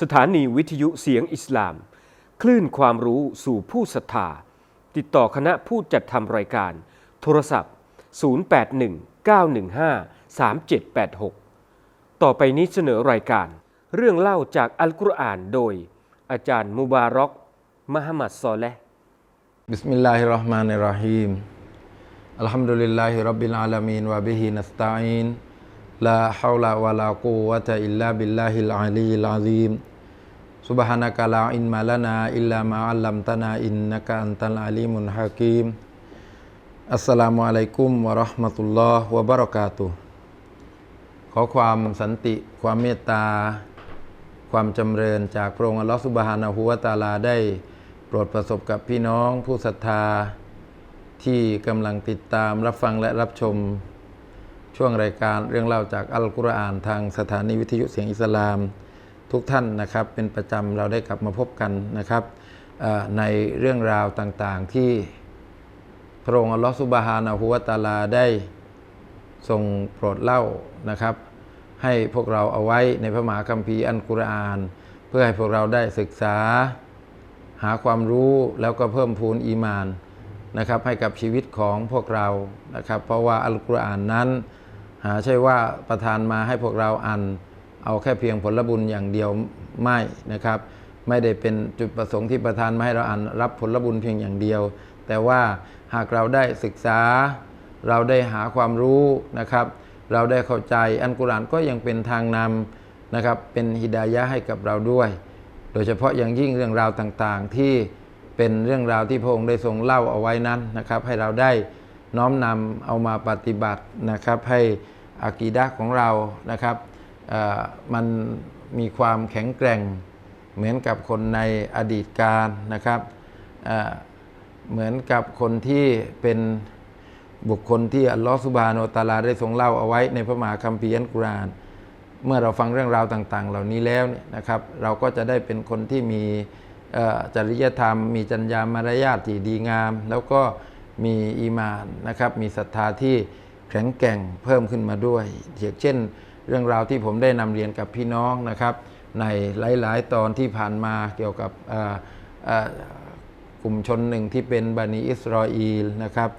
สถานีวิทยุเสียงอิสลาม คลื่นความรู้สู่ผู้ศรัทธา ติดต่อคณะผู้จัดทำรายการ โทรศัพท์ 0819153786 ต่อไปนี้เสนอรายการ เรื่องเล่าจากอัลกุรอานโดย อาจารย์มุบารอกมหมัดซอเลห์บิสมิลลาฮิรเราะห์มานิรเรฮีมอัลฮัมดุลิลลาฮิรับบิลอาลามีนวะบิฮินัสตาอีน لا حول ولا قوة إلا بالله العلي العظيم سبحانك لا علم لنا إلا ما علمتنا إنك أنت العليم الحكيم السلام عليكم ورحمة الله وبركاته ขอความสันติ ความเมตตา ความจำเริญจากพระองค์อัลลอฮฺสุบฮานะฮุวาตาลาได้โปรดประสบกับพี่น้องผู้ศรัทธา ที่กำลังติดตามรับฟังและรับชม ช่วงรายการเรื่องเล่าจากอัลกุรอานทางสถานีวิทยุเสียงอิสลาม ทุกท่านนะครับ เป็นประจำเราได้กลับมาพบกันนะครับในเรื่องราวต่างๆที่พระองค์อัลลอฮฺสุบฮานะฮูวะตาลาได้ทรงโปรดเล่านะครับ ให้พวกเราเอาไว้ในพระมหาคัมภีร์อัลกุรอาน เพื่อให้พวกเราได้ศึกษา หาความรู้แล้วก็เพิ่มพูนอีมานนะครับให้กับชีวิตของพวกเรานะครับ เพราะว่าอัลกุรอานนั้น หาใช่ว่าประทานมาให้พวกเราอ่านเอาแค่เพียงผลบุญอย่างเดียวไม่นะครับ ไม่ได้เป็นจุดประสงค์ที่ประทานมาให้เราอ่านรับผลบุญเพียงอย่างเดียว แต่ว่าหากเราได้ศึกษา เราได้หาความรู้นะครับ เราได้เข้าใจอันกุรอานก็ยังเป็นทางนำนะครับเป็นฮิดายะให้กับเราด้วย โดยเฉพาะอย่างยิ่งเรื่องราวต่างๆที่เป็นเรื่องราวที่พระองค์ได้ทรงเล่าเอาไว้นั้นนะครับ ให้เราได้ น้อมนำเอามาปฏิบัตินะครับให้อากีดะของเรานะครับมันมีความแข็งแกร่งเหมือนกับคนในอดีตการนะครับเหมือนกับคนที่เป็นบุคคลที่อัลลอฮฺสุบานะฮูวะตาลาได้ทรงเล่าเอาไว้ในพระมหาคัมภีร์อัลกุรอานเมื่อเราฟังเรื่องราวต่าง ๆ เหล่านี้แล้วเนี่ยนะครับ เราก็จะได้เป็นคนที่มีจริยธรรม มีจรรยามารยาทที่ดีงาม แล้วก็ มีอีมานนะครับ มีศรัทธาที่แข็งแกร่งเพิ่มขึ้นมาด้วยอย่างเช่น เรื่องราวที่ผมได้นำเรียนกับพี่น้องนะครับ ในหลาย ๆ ตอนที่ผ่านมาเกี่ยวกับกลุ่มชนหนึ่งที่เป็นบันิอิสราเอลนะครับ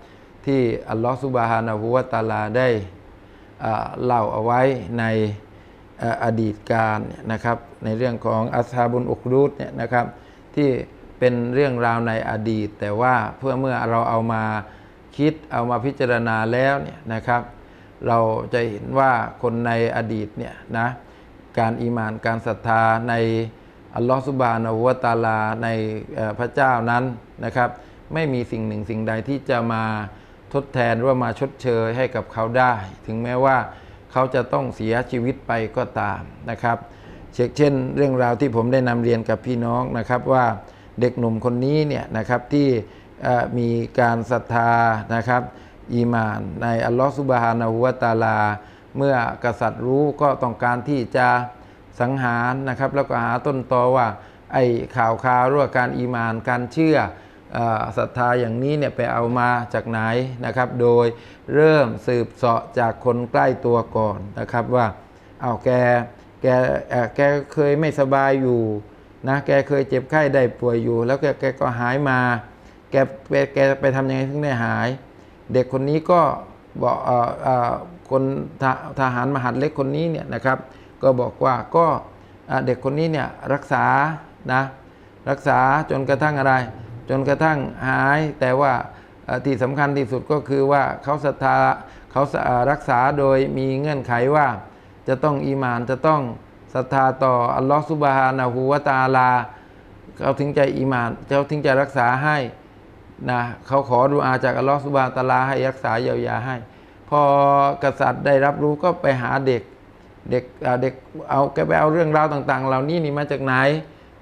ที่อัลลอฮฺสุบฮานะฮูวะตาลาได้เล่าเอาไว้ในอดีตการเนี่ยนะครับ ในเรื่องของอัสฮาบุนอุกรุดเนี่ยนะครับที่ เป็นเรื่องราวในอดีต แต่ว่าเพื่อเมื่อเราเอามาคิดเอามาพิจารณาแล้วเนี่ยนะครับ เราจะเห็นว่าคนในอดีตเนี่ยนะการอีมานการศรัทธาในอัลลอฮฺสุบานะวะตาลาในพระเจ้านั้นนะครับ ไม่มีสิ่งหนึ่งสิ่งใดที่จะมาทดแทนหรือว่ามาชดเชยให้กับเขาได้ ถึงแม้ว่าเขาจะต้องเสียชีวิตไปก็ตามนะครับเช่นเรื่องราวที่ผมได้นำเรียนกับพี่น้องนะครับว่า เด็กหนุ่มคนนี้เนี่ยนะครับที่มีการศรัทธานะครับอีมานในอัลลอฮฺสุบฮานะฮูวตาลา เมื่อกษัตริย์รู้ก็ต้องการที่จะสังหารนะครับ แล้วก็หาต้นตอว่าไอ้ข่าวคราวรือว่าการอีมานการเชื่อศรัทธาอย่างนี้เนี่ยไปเอามาจากไหนนะครับ โดยเริ่มสืบเสาะจากคนใกล้ตัวก่อนนะครับว่าเอาแกแกแกเคยไม่สบายอยู่ นะแกเคยเจ็บไข้ได้ป่วยอยู่ แล้วแกแกก็หายมา แกแกไปทำยังไงถึงได้หาย เด็กคนนี้ก็บอกเอ่อคนทหทหารมหาดเล็กคนนี้เนี่ยนะครับ ก็บอกว่าก็เด็กคนนี้เนี่ยรักษานะรักษาจนกระทั่งอะไร จนกระทั่งหาย แต่ว่าที่สำคัญที่สุดก็คือว่าเขาศรัทธาเขารักษาโดยมีเงื่อนไขว่าจะต้องอีมานจะต้อง ศรัทธาต่ออัลลอฮฺสุบฮานะฮูวะตาลาเขาถึงใจอีหมานเขาถึงใจรักษาให้นะเขาขอดุอาจากอัลลอฮฺสุบฮานะฮูวะตาลาให้รักษาเยียวยาให้ พอกษัตริย์ได้รับรู้ก็ไปหาเด็กเด็กอ่าเด็กเอาแกไปเอาเรื่องราวต่าง ๆ เหล่านี้นี่มาจากไหน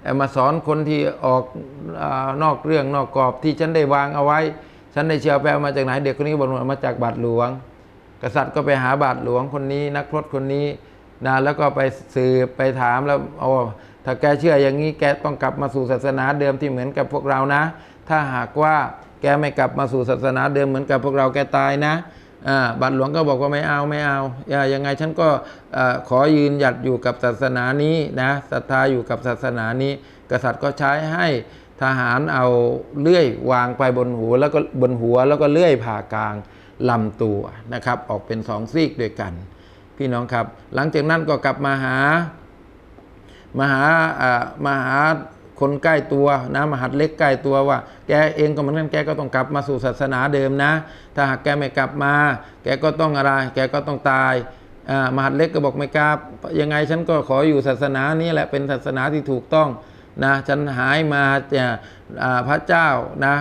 เอ่อมาสอนคนที่ออกอนอกเรื่องนอกกรอบที่ฉันได้วางเอาไว้ ฉันได้เชียวไปเอามาจากไหน เด็กคนนี้บอกว่ามาจากบาทหลวง กษัตริย์ก็ไปหาบาทหลวงคนนี้ นักพรตคนนี้ นะแล้วก็ไปสืบไปถามแล้วโอ้ถ้าแกเชื่ออย่างนี้แกต้องกลับมาสู่ศาสนาเดิมที่เหมือนกับพวกเรานะ ถ้าหากว่าแกไม่กลับมาสู่ศาสนาเดิมเหมือนกับพวกเราแกตายนะบัตรหลวงก็บอกว่าไม่เอาไม่เอาอย่ายังไงฉันก็ขอยืนหยัดอยู่กับศาสนานี้นะศรัทธาอยู่กับศาสนานี้ กษัตริย์ก็ใช้ให้ทหารเอาเลื่อยวางไปบนหัวแล้วก็บนหัวแล้วก็เลื่อยผ่ากลางลำตัวนะครับ ออกเป็นสองซีกด้วยกัน พี่น้องครับ หลังจากนั้นก็กลับมาหามาหาอ่ามาหาคนใกล้ตัวนะมหัดเล็กใกล้ตัวว่า แกเองก็เหมือนกันแกก็ต้องกลับมาสู่ศาสนาเดิมนะ ถ้าหากแกไม่กลับมา แกก็ต้องอะไร แกก็ต้องตายอามหัดเล็กก็บอกไม่กลับยังไงฉันก็ขออยู่ศาสนานี้แหละเป็นศาสนาที่ถูกต้องนะฉันหายมาจะอ่าพระเจ้านะ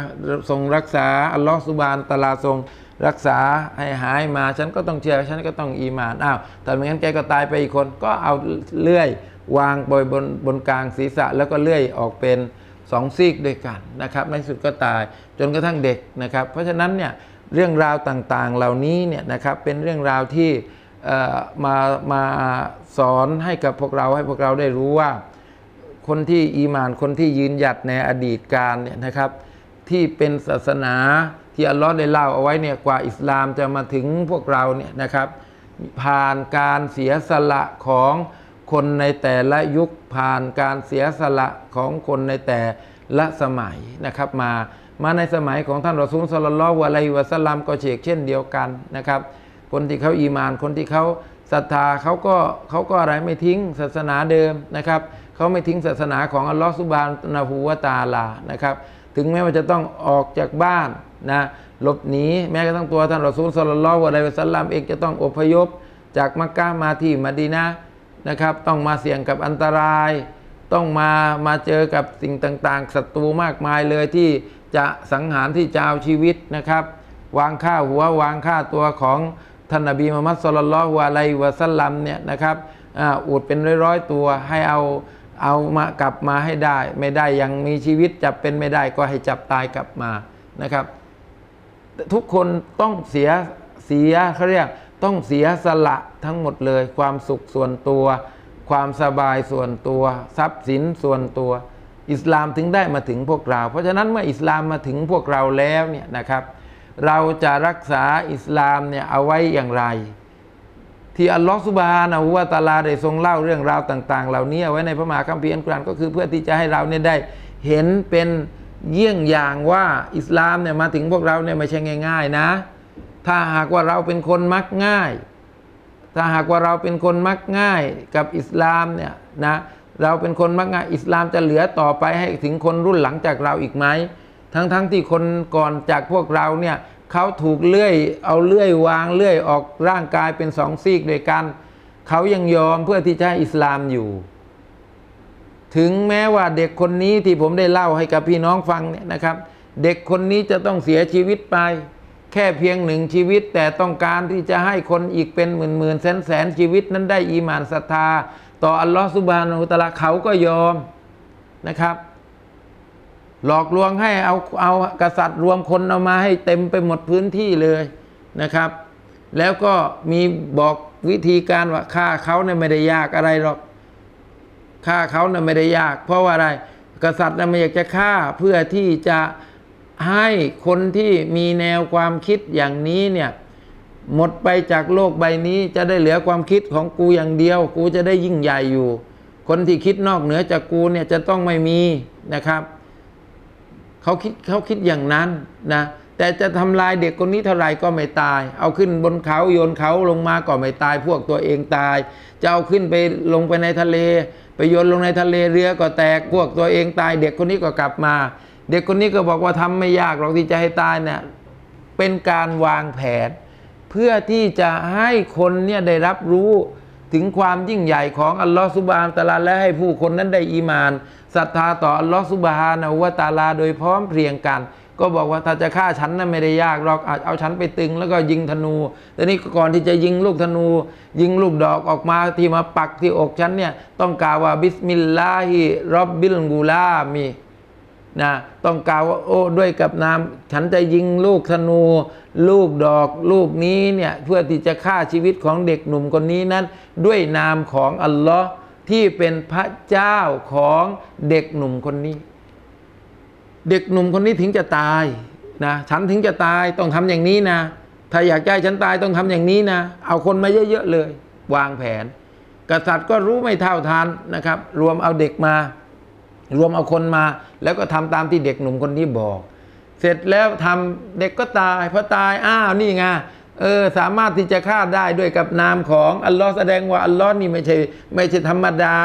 ทรงรักษาอัลลอฮฺสุบานตะลาทรง รักษาให้หายมาฉันก็ต้องเชื่อฉันก็ต้องอีมานอ้าวแต่ไม่งั้นแกก็ตายไปอีกคนก็เอาเลื่อยวางบนบนบนกลางศีรษะ แล้วก็เลื่อยออกเป็นสองซีกด้วยกันนะครับในสุดก็ตายจนกระทั่งเด็กนะครับ เพราะฉะนั้นเนี่ยเรื่องราวต่างๆเหล่านี้เนี่ยนะครับเป็นเรื่องราวที่เอ่อมามาสอนให้กับพวกเราให้พวกเราได้รู้ว่า คนที่อีมานคนที่ยืนหยัดในอดีตการเนี่ยนะครับที่เป็นศาสนา ที่อัลลอฮ์ได้เล่าเอาไว้เนี่ยกว่าอิสลามจะมาถึงพวกเราเนี่ยนะครับ ผ่านการเสียสละของคนในแต่ละยุคผ่านการเสียสละของคนในแต่ละสมัยนะครับ มามาในสมัยของท่านรอซูลสลลัลลอฮุอะลัยฮิวะสัลลัมก็เชกเช่นเดียวกันนะครับ คนที่เขาอีหมาน คนที่เขาศรัทธาเขาก็เขาก็อะไรไม่ทิ้งศาสนาเดิมนะครับเขาไม่ทิ้งศาสนาของอัลลอฮฺสุบานนะฮูวะตาลานะครับ ถึงแม้ว่าจะต้องออกจากบ้านนะหลบหนีแม้กระทั่งตัวท่านรอซูลสลลัลอฮุอะลัยฮิวะสัลลัมเองจะต้องอพยพ จากมักกะมาที่มะดีนะนะครับ ต้องมาเสี่ยงกับอันตราย ต้องมามาเจอกับสิ่งต่างๆศัตรูมากมายเลยที่จะสังหารที่จะเอาชีวิตนะครับ วางค่าหัววางค่าตัวของท่านนบีมุฮัมมัดสลลัลอฮุอะลัยฮิวะสัลลัมเนี่ยนะครับอ่าอูดเป็นร้อยๆตัวให้เอา เอามากลับมาให้ได้ ไม่ได้ยังมีชีวิตจับเป็นไม่ได้ก็ให้จับตายกลับมานะครับ ทุกคนต้องเสียเสียเขาเรียกต้องเสียสละทั้งหมดเลย ความสุขส่วนตัว ความสบายส่วนตัว ทรัพย์สินส่วนตัว อิสลามถึงได้มาถึงพวกเรา เพราะฉะนั้นเมื่ออิสลามมาถึงพวกเราแล้วเนี่ยนะครับ เราจะรักษาอิสลามเนี่ยเอาไว้อย่างไร ที่อัลลอฮฺสุบานะฮูวะตาลาได้ทรงเล่าเรื่องราวต่าง ๆ เหล่านี้ไว้ในพระมหาคัมภีร์อัลกุรอานก็คือเพื่อที่จะให้เราเนี่ยได้เห็นเป็นเยี่ยงอย่างว่าอิสลามเนี่ยมาถึงพวกเราเนี่ยไม่ใช่ง่าย ๆ นะ ถ้าหากว่าเราเป็นคนมักง่าย ถ้าหากว่าเราเป็นคนมักง่ายกับอิสลามเนี่ยนะเราเป็นคนมักง่ายอิสลามจะเหลือต่อไปให้ถึงคนรุ่นหลังจากเราอีกไหมทั้งๆทที่คนก่อนจากพวกเราเนี่ย เขาถูกเลื่อยเอาเลื่อยวางเลื่อยออกร่างกายเป็นสองซีกด้วยกันเขายังยอมเพื่อที่จะให้อิสลามอยู่ ถึงแม้ว่าเด็กคนนี้ที่ผมได้เล่าให้กับพี่น้องฟังเนี่ยนะครับ เด็กคนนี้จะต้องเสียชีวิตไป แค่เพียงหนึ่งชีวิต แต่ต้องการที่จะให้คนอีกเป็นหมื่นหมื่นแสนแสนชีวิตนั้นได้อีหมานศรัทธา ต่ออัลลอฮฺสุบานาหุตะลาเขาก็ยอมนะครับ หลอกลวงให้เอาเอากษัตริย์รวมคนเอามาให้เต็มไปหมดพื้นที่เลยนะครับ แล้วก็มีบอกวิธีการว่าฆ่าเขาเนี่ยไม่ได้ยากอะไรหรอกฆ่าเขาเนี่ยไม่ได้ยาก เพราะว่าอะไรกษัตริย์น่ะไม่อยากจะฆ่าเพื่อที่จะให้คนที่มีแนวความคิดอย่างนี้เนี่ยหมดไปจากโลกใบนี้จะได้เหลือความคิดของกูอย่างเดียว กูจะได้ยิ่งใหญ่อยู่ คนที่คิดนอกเหนือจากกูเนี่ยจะต้องไม่มีนะครับ เขาคิดเขาคิดอย่างนั้นนะแต่จะทำลายเด็กคนนี้เท่าไรก็ไม่ตาย เอาขึ้นบนเขาโยนเขาลงมาก็ไม่ตาย พวกตัวเองตาย จะเอาขึ้นไปลงไปในทะเล ไปโยนลงในทะเลเรือก็แตกพวกตัวเองตาย เด็กคนนี้ก็กลับมา เด็กคนนี้ก็บอกว่าทำไม่ยากหรอกที่จะให้ตายเนี่ยเป็นการวางแผน เพื่อที่จะให้คนเนี่ยได้รับรู้ถึงความยิ่งใหญ่ของอัลลอฮฺสุบฮานตะลาและให้ผู้คนนั้นได้อีมาน ศรัทธาต่ออัลลอฮฺสุบฮานะฮูวะตาลา โดยพร้อมเพรียงกัน ก็บอกว่าถ้าจะฆ่าฉันนั้นไม่ได้ยากหรอกอาจเอาฉันไปตึงแล้วก็ยิงธนูแต่นี่ก่อนที่จะยิงลูกธนู ยิงลูกดอกออกมาที่มาปักที่อกฉันเนี่ยต้องกล่าวว่าบิสมิลลาฮิรับบิลกูลามีนะต้องกล่าวว่าโอ้ด้วยกับนามฉันจะยิงลูกธนู ลูกดอกลูกนี้เนี่ยเพื่อที่จะฆ่าชีวิตของเด็กหนุ่มคนนี้นั้น ด้วยนามของอัลลอฮ์ ที่เป็นพระเจ้าของเด็กหนุ่มคนนี้ เด็กหนุ่มคนนี้ถึงจะตายนะฉันถึงจะตายต้องทำอย่างนี้นะ ถ้าอยากให้ฉันตายต้องทำอย่างนี้นะ เอาคนมาเยอะๆเลย วางแผน กษัตริย์ก็รู้ไม่เท่าทันนะครับ รวมเอาเด็กมา รวมเอาคนมา แล้วก็ทำตามที่เด็กหนุ่มคนนี้บอก เสร็จแล้วทำเด็กก็ตายพอตายอ้าวนี่ไง เออสามารถที่จะฆ่าได้ด้วยกับนามของอัลลอฮ์แสดงว่าอัลลอฮ์นี่ไม่ใช่ไม่ใช่ธรรมดา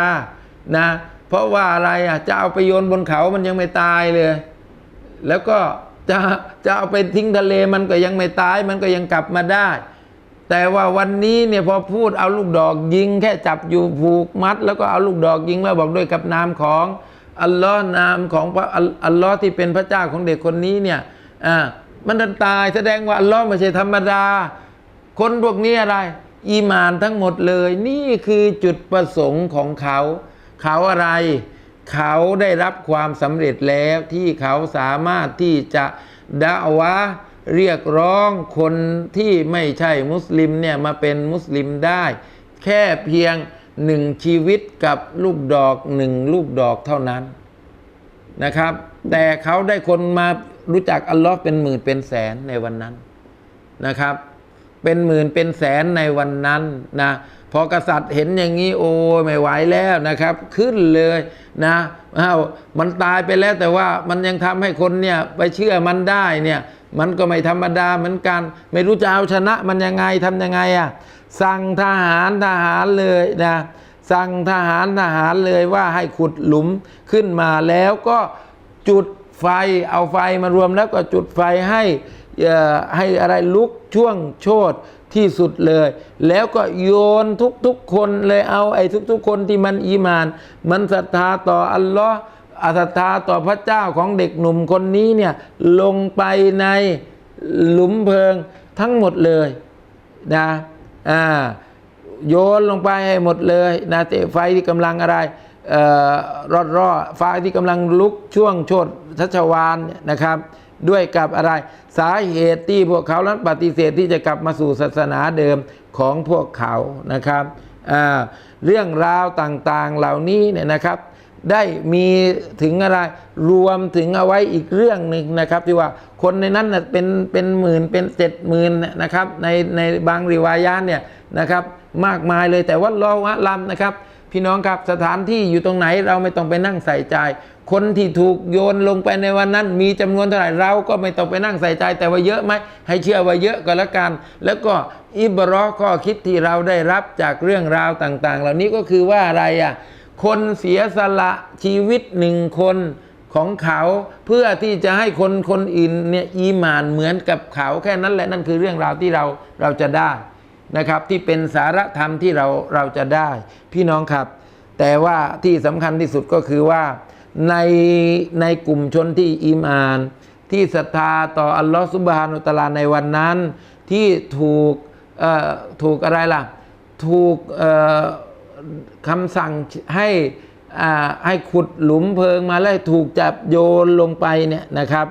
นะ เพราะว่าอะไรอะจะเอาไปโยนบนเขามันยังไม่ตายเลย แล้วก็จะจะเอาไปทิ้งทะเลมันก็ยังไม่ตายมันก็ยังกลับมาได้ แต่ว่าวันนี้เนี่ยพอพูดเอาลูกดอกยิง แค่จับอยู่ผูกมัด แล้วก็เอาลูกดอกยิงแล้วบอกด้วยกับนามของอัลลอฮ์นามของพระอัลอัลลอฮ์ที่เป็นพระเจ้าของเด็กคนนี้เนี่ยอ่า มันดันตายแสดงว่าอัลลอฮ์ไม่ใช่ธรรมดา คนพวกนี้อะไร อีมานทั้งหมดเลย นี่คือจุดประสงค์ของเขา เขาอะไร เขาได้รับความสำเร็จแล้วที่เขาสามารถที่จะดะวะเรียกร้องคนที่ไม่ใช่มุสลิมเนี่ยมาเป็นมุสลิมได้ แค่เพียงหนึ่งชีวิตกับลูกดอกหนึ่งลูกดอกเท่านั้นนะครับ แต่เขาได้คนมา รู้จักอัลลอฮ์เป็นหมื่นเป็นแสนในวันนั้นนะครับ เป็นหมื่นเป็นแสนในวันนั้นนะพอกษัตริย์เห็นอย่างนี้โอ้ไม่ไหวแล้วนะครับ ขึ้นเลยนะอ้าวมันตายไปแล้วแต่ว่ามันยังทำให้คนเนี่ยไปเชื่อมันได้เนี่ยมันก็ไม่ธรรมดาเหมือนกัน ไม่รู้จะเอาชนะมันยังไงทำยังไงอะสั่งทหารทหารเลยนะสั่งทหารทหารเลยว่าให้ขุดหลุมขึ้นมาแล้วก็จุด ไฟเอาไฟมารวมแล้วก็จุดไฟให้ให้อะไรลุกช่วงโชดที่สุดเลย แล้วก็โยนทุกๆคนเลยเอาไอ้ทุก ๆ คนที่มันอีมาน มันศรัทธาต่ออัลลอฮ์อาศรัทธาต่อพระเจ้าของเด็กหนุ่มคนนี้เนี่ยลงไปในหลุมเพลิงทั้งหมดเลยนะอ่าโยนลงไปให้หมดเลยนะแต่ไฟที่กำลังอะไร รอดรอดไฟที่กำลังลุกช่วงโชดชัชวานเนี่ยนะครับ ด้วยกับอะไรสาเหตุที่พวกเขานั้นปฏิเสธที่จะกลับมาสู่ศาสนาเดิมของพวกเขานะครับเรื่องราวต่างๆเหล่านี้เนี่ยนะครับ ได้มีถึงอะไรรวมถึงเอาไว้อีกเรื่องหนึ่งนะครับ ที่ว่าคนในนั้นเป็นเป็นหมื่นเป็นเจ็ดหมื่นนะครับในในบางริวายานเนี่ยนะครับ มากมายเลยแต่ว่าเราอะลัมนะครับ พี่น้องครับสถานที่อยู่ตรงไหนเราไม่ต้องไปนั่งใส่ใจ คนที่ถูกโยนลงไปในวันนั้น มีจำนวนเท่าไหร่เราก็ไม่ต้องไปนั่งใส่ใจ แต่ว่าเยอะไหมให้เชื่อว่าเยอะก็แล้วกัน แล้วก็อิบรอข้อคิดที่เราได้รับจากเรื่องราวต่าง ๆ เหล่านี้ก็คือว่าอะไรอะคนเสียสละชีวิตหนึ่งคนของเขาเพื่อที่จะให้คนคนอื่นเนี่ยอีหมานเหมือนกับเขาแค่นั้นแหละนั่นคือเรื่องราวที่เราเราจะได้ นะครับ ที่เป็นสารธรรมที่เราเราจะได้ พี่น้องครับ แต่ว่าที่สำคัญที่สุดก็คือว่าในในกลุ่มชนที่อีมาน ที่ศรัทธาต่ออัลลอฮฺสุบฮานุตะอาลาในวันนั้น ที่ถูกถูกอะไรล่ะ ถูกคำสั่งให้อ่าให้ขุดหลุมเพลิงมาแล้วถูกจับโยนลงไปเนี่ยนะครับ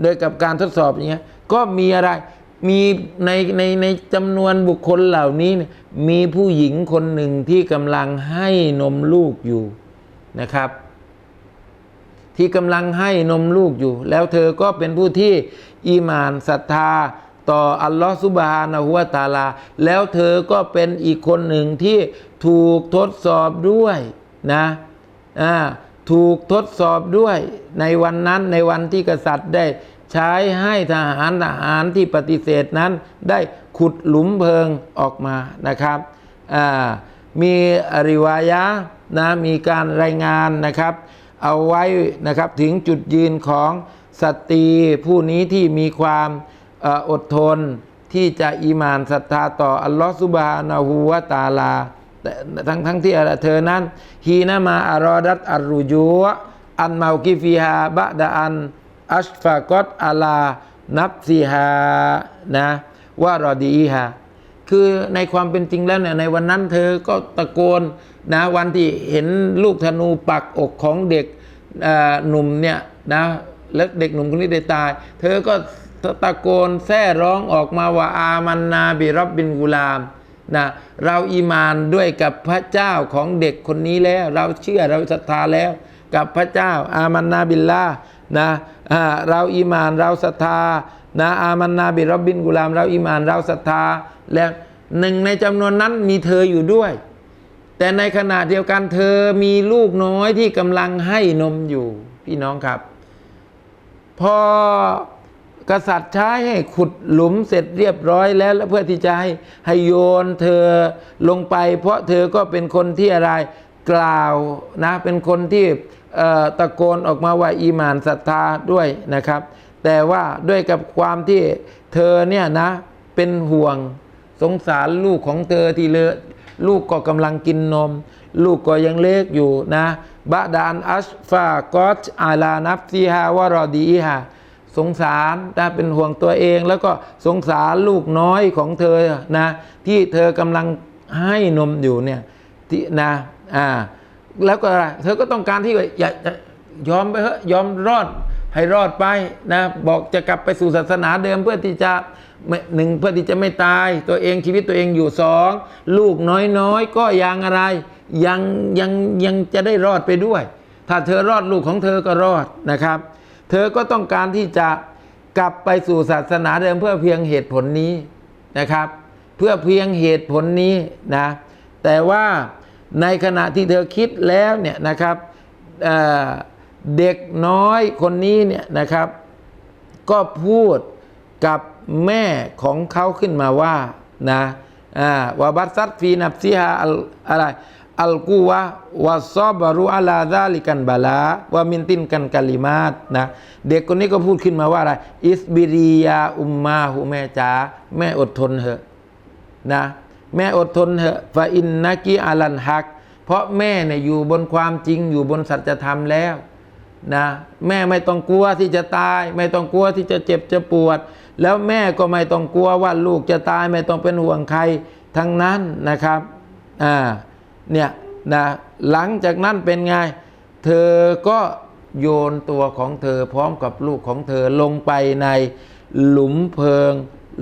โดยกับการทดสอบอย่างเงี้ยก็มีอะไร มีในในในจำนวนบุคคลเหล่านี้ มีผู้หญิงคนหนึ่งที่กำลังให้นมลูกอยู่นะครับ ที่กำลังให้นมลูกอยู่ แล้วเธอก็เป็นผู้ที่อีมานศรัทธาต่ออัลลอฮฺซุบฮานะฮุวาตาลา แล้วเธอก็เป็นอีกคนหนึ่งที่ถูกทดสอบด้วยนะอ่าถูกทดสอบด้วยในวันนั้นในวันที่กษัตริย์ได้ ใช้ให้ทหารทหารที่ปฏิเสธนั้น ได้ขุดหลุมเพลิงออกมานะครับมีอริวายะนะมีการรายงานนะครับ เอาไว้นะครับถึงจุดยืนของสตรีผู้นี้ที่มีความออดทนที่จะอีมานศรัทธาต่ออัลลอฮฺซุบฮานะฮูวะตาลาทั้งทั้งที่เธอนั้นฮีนามาอารอดัตอัรรุจูวะอันเมากิฟิฮาบะดาอัน อัชฟากอตอาลา นับซีฮานะว่ารอดีฮะคือในความเป็นจริงแล้วเนี่ยในวันนั้นเธอก็ตะโกนนะวันที่เห็นลูกธนูปักอกของเด็กหนุ่มเนี่ยนะแล้วเด็กหนุ่มคนนี้ได้ตาย เธอก็ตะโกนแท้ร้องออกมาว่าอามันนาบิรับบินกุลามนะเราอีมานด้วยกับพระเจ้าของเด็กคนนี้แล้ว เราเชื่อเราศรัทธาแล้ว กับพระเจ้า อามันนาบิลลานะเราอีหมานเราศรัทธานะอามันนาบิรอบบินกุลาม เราอีหมานเราศรัทธาแล้วหนึ่งในจำนวนนั้นมีเธออยู่ด้วย แต่ในขณะเดียวกันเธอมีลูกน้อยที่กำลังให้นมอยู่พี่น้องครับ พอกษัตริย์ใช้ให้ขุดหลุมเสร็จเรียบร้อยแล้วแล้วเพื่อที่จะให้ให้โยนเธอลงไป เพราะเธอก็เป็นคนที่อะไรกล่าวนะเป็นคนที่ ตะโกนออกมาว่าอีหมานศรัทธาด้วยนะครับ แต่ว่าด้วยกับความที่เธอเนี่ยนะเป็นห่วงสงสารลูกของเธอที่เลอลูกก็กำลังกินนม ลูกก็ยังเล็กอยู่นะบะดานอัชฟากอชอาลานับซีฮาวารอดีฮาสงสารนะเป็นห่วงตัวเองแล้วก็สงสารลูกน้อยของเธอนะที่เธอกำลังให้นมอยู่เนี่ยที่นะอ่า แล้วก็อะไรเธอก็ต้องการที่อยาจะยอมไปเถอะยอมรอดให้รอดไปนะบอกจะกลับไปสู่ศาสนาเดิมเพื่อที่จะหนึ่งเพื่อที่จะไม่ตาย ตัวเองชีวิตตัวเองอยู่สองลูกน้อยๆ ก็ยังอะไร ยังยังยังจะได้รอดไปด้วย ถ้าเธอรอดลูกของเธอก็รอดนะครับ เธอก็ต้องการที่จะกลับไปสู่ศาสนาเดิมเพื่อเพียงเหตุผลนี้นะครับ เพื่อเพียงเหตุผลนี้นะแต่ว่า ในขณะที่เธอคิดแล้วเนี่ยนะครับเเด็กน้อยคนนี้เนี่ยนะครับ ก็พูดกับแม่ของเขาขึ้นมาว่านะอ่าวาบัตซัตฟีนับซีฮาอะไรอัลกูวะวะซอบารุอาลาซาลิกันบาลาวามินตินกันกาลิมาตนะเด็กคนนี้ก็พูดขึ้นมาว่าอะไร อิสบิริยาอุมมาหูแม่จ๋าแม่อดทนเถอะนะ แม่อดทนเถอะฟาอินนักีอาลันฮัก เพราะแม่เนี่ยอยู่บนความจริงอยู่บนสัจธรรมแล้วนะแม่ไม่ต้องกลัวที่จะตาย ไม่ต้องกลัวที่จะเจ็บจะปวด แล้วแม่ก็ไม่ต้องกลัวว่าลูกจะตายไม่ต้องเป็นห่วงใครทั้งนั้นนะครับอ่าเนี่ยนะหลังจากนั้นเป็นไง เธอก็โยนตัวของเธอพร้อมกับลูกของเธอลงไปในหลุมเพลิง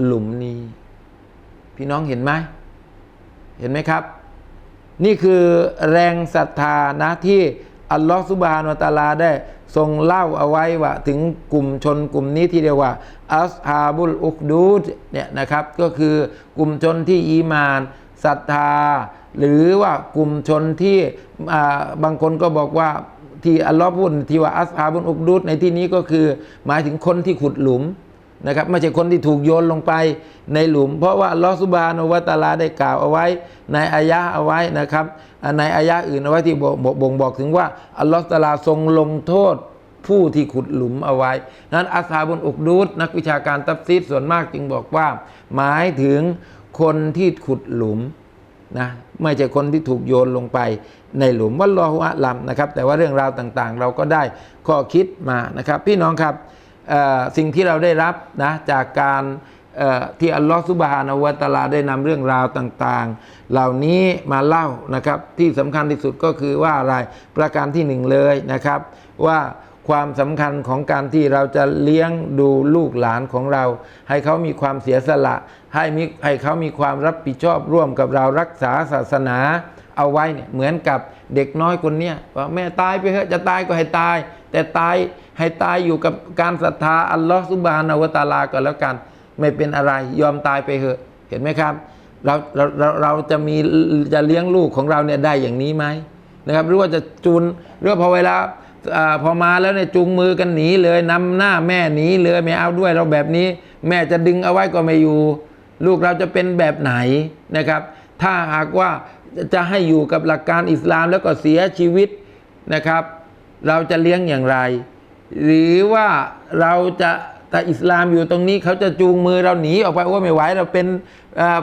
หลุมนี้ พี่น้องเห็นไหม เห็นไหมครับ นี่คือแรงศรัทธานะที่อัลลอฮฺสุบฮานาตะอาลาได้ทรงเล่าเอาไว้ว่าถึงกลุ่มชนกลุ่มนี้ที่เรียกว่าอัสฮาบุลอุกดูดเนี่ยนะครับก็คือกลุ่มชนที่อีมานศรัทธา หรือว่ากลุ่มชนที่บางคนก็บอกว่าที่อัลลอฮ์พูดที่ว่าอัสฮาบุลอุกดูดในที่นี้ก็คือหมายถึงคนที่ขุดหลุม นะครับไม่ใช่คนที่ถูกโยนลงไปในหลุม เพราะว่าลอสุบานะฮูวะตาลาได้กล่าวเอาไว้ ในอายะเอาไว้นะครับ ในอายะอื่นเอาไว้ที่บ่งบอกถึงว่าอัลลอฮฺตาลาทรงลงโทษผู้ที่ขุดหลุมเอาไว้ นั้นอัสาบุนอุกดูดนักวิชาการตัฟซีดส่วนมากจึงบอกว่า หมายถึงคนที่ขุดหลุมนะไม่ใช่คนที่ถูกโยนลงไปในหลุมวัลลอฮุอะลัมนะครับ แต่ว่าเรื่องราวต่างๆ เราก็ได้ข้อคิดมานะครับ พี่น้องครับ สิ่งที่เราได้รับนะจากการที่อัลลอฮฺสุบฮานาวะตาลาได้นำเรื่องราวต่างๆ เหล่านี้มาเล่านะครับที่สำคัญที่สุดก็คือว่าอะไรประการที่หนึ่งเลยนะครับ ว่าความสำคัญของการที่เราจะเลี้ยงดูลูกหลานของเรา ให้เขามีความเสียสละ ให้มีให้เขามีความรับผิดชอบร่วมกับเรารักษาศาสนาเอาไว้เนี่ยเหมือนกับเด็กน้อยคนเนี้ยว่าแม่ตายไปเถอะจะตายก็ให้ตาย แต่ตายให้ตายอยู่กับการศรัทธาอัลลอฮฺสุบฮานาวะตาลาก็แล้วกัน ไม่เป็นอะไรยอมตายไปเถอะ เห็นไหมครับเราเราเราเราจะมีจะเลี้ยงลูกของเราเนี่ยได้อย่างนี้ไหมนะครับหรือว่าจะจูนหรือว่าพอเวลาอพอมาแล้วเนี่ยจูงมือกันหนีเลยนำหน้าแม่หนีเลยไม่เอาด้วยเราแบบนี้ แม่จะดึงเอาไว้ก็ไม่อยู่ ลูกเราจะเป็นแบบไหนนะครับ ถ้าหากว่าจะให้อยู่กับหลักการอิสลามแล้วก็เสียชีวิตนะครับ เราจะเลี้ยงอย่างไร หรือว่าเราจะถ้าอิสลามอยู่ตรงนี้เขาจะจูงมือเราหนีออกไปว่าไม่ไหวเราเป็น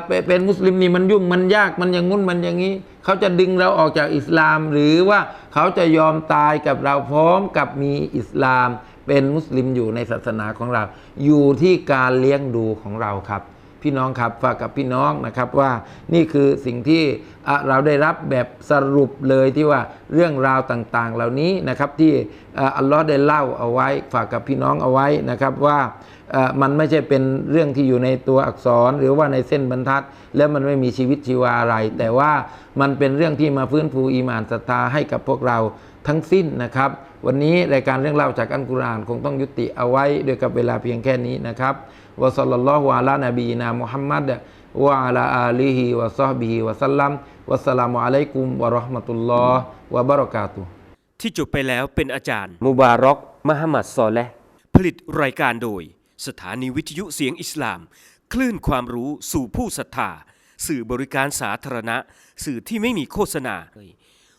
เป็นเป็นมุสลิมนี่มันยุ่งมันยากมันอย่างงุ้นมันอย่างนี้ เขาจะดึงเราออกจากอิสลาม หรือว่าเขาจะยอมตายกับเราพร้อมกับมีอิสลาม เป็นมุสลิมอยู่ในศาสนาของเรา อยู่ที่การเลี้ยงดูของเราครับ พี่น้องครับฝากกับพี่น้องนะครับว่านี่คือสิ่งที่เราได้รับแบบสรุปเลยที่ว่าเรื่องราวต่างๆ เหล่านี้นะครับที่อัลลอฮ์ได้เล่าเอาไว้ ฝากกับพี่น้องเอาไว้นะครับว่ามันไม่ใช่เป็นเรื่องที่อยู่ในตัวอักษรหรือว่าในเส้นบรรทัด แล้วมันไม่มีชีวิตชีวาอะไร แต่ว่ามันเป็นเรื่องที่มาฟื้นฟูอีมานศรัทธาให้กับพวกเรา ทั้งสิ้นนะครับ วันนี้รายการเรื่องเล่าจากอัลกุรอานคงต้องยุติเอาไว้ด้วยกับเวลาเพียงแค่นี้นะครับวะซัลลัลลอฮุอะลานบีนามุฮัมมัดวะอะลาอาลีฮิวะซอฮบิฮิวะสัลลัมวัสสลามุอะลัยกุมวะเราะห์มะตุลลอฮ์วะบะเราะกาตุฮ์ที่จบไปแล้วเป็นอาจารย์ มุบารอกมหมัดซอเลห์ผลิตรายการโดย สถานีวิทยุเสียงอิสลาม คลื่นความรู้สู่ผู้ศรัทธา สื่อบริการสาธารณะ สื่อที่ไม่มีโฆษณา